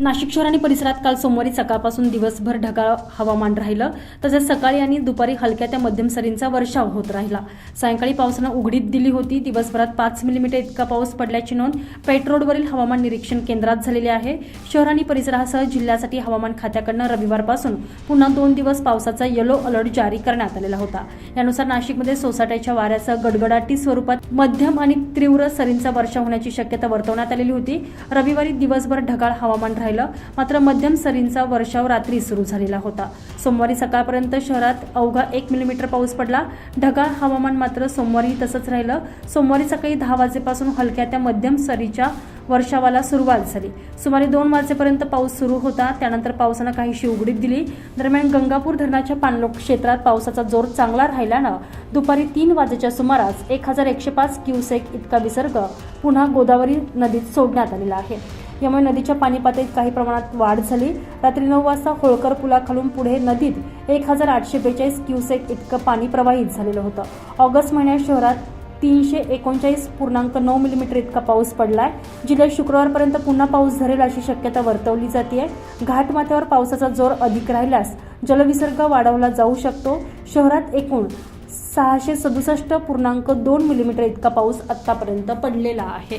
नाशिक शहर आणि परिसरात काल सोमवारी सकाळपासून दिवसभर ढगाळ हवामान राहिलं. तसेच सकाळी आणि दुपारी हलक्या त्या मध्यम सरींचा वर्षाव होत राहिला. सायंकाळी पावसानं उघडीत दिली होती. दिवसभरात पाच मिलीमीटर इतका पाऊस पडल्याची नोंद पेट्रोडवरील हवामान निरीक्षण केंद्रात झालेली आहे. शहर आणि परिसरासह जिल्ह्यासाठी हवामान खात्याकडनं रविवारपासून पुन्हा दोन दिवस पावसाचा येलो अलर्ट जारी करण्यात आलेला होता. यानुसार नाशिकमध्ये सोसाट्याच्या वाऱ्यासह गडगडाटी स्वरूपात मध्यम आणि तीव्र सरींचा वर्षाव होण्याची शक्यता वर्तवण्यात आलेली होती. रविवारी दिवसभर ढगाळ हवामान राहिलं. मात्र मध्यम सरींचा वर्षाव रात्री सुरू झालेला होता. सोमवारी सकाळपर्यंत शहरात अवघा एक मिलीमीटर पाऊस पडला. ढगाळ हवामान मात्र सोमवारी तसंच राहिलं. सोमवारी सकाळी दहा वाजेपासून हलक्या त्या मध्यम सरीच्या वर्षावाला सुरुवात झाली. सुमारे दोन वाजेपर्यंत पाऊस सुरू होता. त्यानंतर पावसानं काहीशी उघडीप दिली. दरम्यान गंगापूर धरणाच्या पाणलोक क्षेत्रात पावसाचा जोर चांगला राहिल्यानं दुपारी तीन वाजेच्या सुमारास एक हजार एकशे पाच क्युसेक इतका विसर्ग पुन्हा गोदावरी नदीत सोडण्यात आलेला आहे. यामुळे नदीच्या पाणी पातळीत काही प्रमाणात वाढ झाली. रात्री नऊ वाजता होळकर पुलाखालून पुढे नदीत एक हजार आठशे बेचाळीस क्युसेक इतकं पाणी प्रवाहित झालेलं होतं. ऑगस्ट महिन्यात शहरात तीनशे एकोणचाळीस पूर्णांक नऊ मिलीमीटर इतका पाऊस पडलाय. जिल्ह्यात शुक्रवारपर्यंत पुन्हा पाऊस धरेल अशी शक्यता वर्तवली जाते घाटमाथ्यावर पावसाचा जोर अधिक राहिल्यास जलविसर्ग वाढवला जाऊ शकतो. शहरात एकूण सहाशे सदुसष्ट पूर्णांक दोन मिलीमीटर इतका पाऊस आतापर्यंत पडलेला आहे.